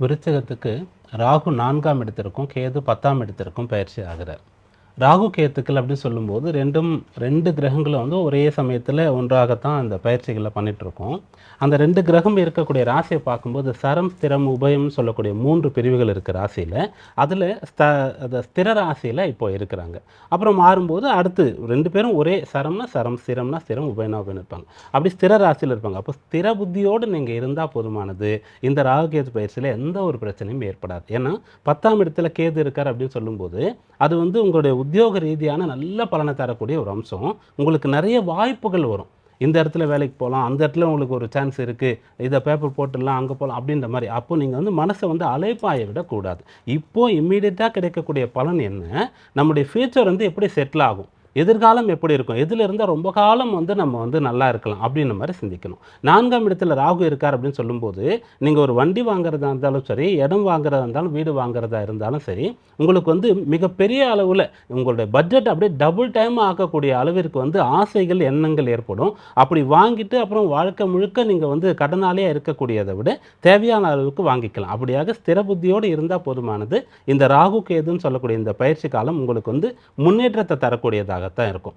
விருச்சகத்துக்கு ராகு நான்காம் இடத்திற்கும் கேது பத்தாம் இடத்திற்கும் பயிற்சி ஆகிறார். ராகு கேத்துக்கள் அப்படின்னு சொல்லும்போது ரெண்டும் ரெண்டு கிரகங்களும் வந்து ஒரே சமயத்தில் ஒன்றாகத்தான் அந்த பயிற்சிகளை பண்ணிகிட்ருக்கோம் அந்த ரெண்டு கிரகம் இருக்கக்கூடிய ராசியை பார்க்கும்போது சரம் ஸ்திரம் உபயம்னு சொல்லக்கூடிய மூன்று பிரிவுகள் இருக்குது ராசியில். அதில் ஸ்த அந்த ஸ்திர ராசியில் இப்போ இருக்கிறாங்க. அப்புறம் மாறும்போது அடுத்து ரெண்டு பேரும் ஒரே சரம்னா சரம் ஸ்திரம்னா ஸ்திரம் உபயனா உபயம் இருப்பாங்க. அப்படி ஸ்திர ராசியில் இருப்பாங்க. அப்போ ஸ்திர புத்தியோடு நீங்கள் இருந்தால் போதுமானது. இந்த ராகு கேது பயிற்சியில் எந்த ஒரு பிரச்சனையும் ஏற்படாது. ஏன்னா பத்தாம் இடத்துல கேது இருக்கார் அப்படின்னு சொல்லும்போது அது வந்து உங்களுடைய உத்தியோக ரீதியான நல்ல பலனை தரக்கூடிய ஒரு அம்சம். உங்களுக்கு நிறைய வாய்ப்புகள் வரும். இந்த இடத்துல வேலைக்கு போகலாம் அந்த இடத்துல உங்களுக்கு ஒரு சான்ஸ் இருக்குது இதை பேப்பர் போட்டுடலாம் அங்கே போகலாம் அப்படின்ற மாதிரி. அப்போ நீங்கள் வந்து மனசை வந்து அலைப்பாய விடக்கூடாது. இப்போது இம்மீடியட்டாக கிடைக்கக்கூடிய பலன் என்ன? நம்முடைய ஃப்யூச்சர் வந்து எப்படி செட்டில் ஆகும்? எதிர்காலம் எப்படி இருக்கும்? எதில் இருந்தால் ரொம்ப காலம் வந்து நம்ம வந்து நல்லா இருக்கலாம் அப்படின்ற மாதிரி சிந்திக்கணும். நான்காம் இடத்துல ராகு இருக்கார் அப்படின்னு சொல்லும்போது நீங்கள் ஒரு வண்டி வாங்குறதா இருந்தாலும் சரி இடம் வாங்குறதா இருந்தாலும் வீடு வாங்குறதா இருந்தாலும் சரி உங்களுக்கு வந்து மிகப்பெரிய அளவில் உங்களுடைய பட்ஜெட் அப்படியே டபுள் டைம் ஆக்கக்கூடிய அளவிற்கு வந்து ஆசைகள் எண்ணங்கள் ஏற்படும். அப்படி வாங்கிட்டு அப்புறம் வாழ்க்கை முழுக்க நீங்கள் வந்து கடனாலேயே இருக்கக்கூடியதை விட தேவையான அளவுக்கு வாங்கிக்கலாம். அப்படியாக ஸ்திர புத்தியோடு இருந்தால் போதுமானது. இந்த ராகு கேதுன்னு சொல்லக்கூடிய இந்த பயிற்சி காலம் உங்களுக்கு வந்து முன்னேற்றத்தை தரக்கூடியதாக தரக்கூடியதாகத்தான் இருக்கும்.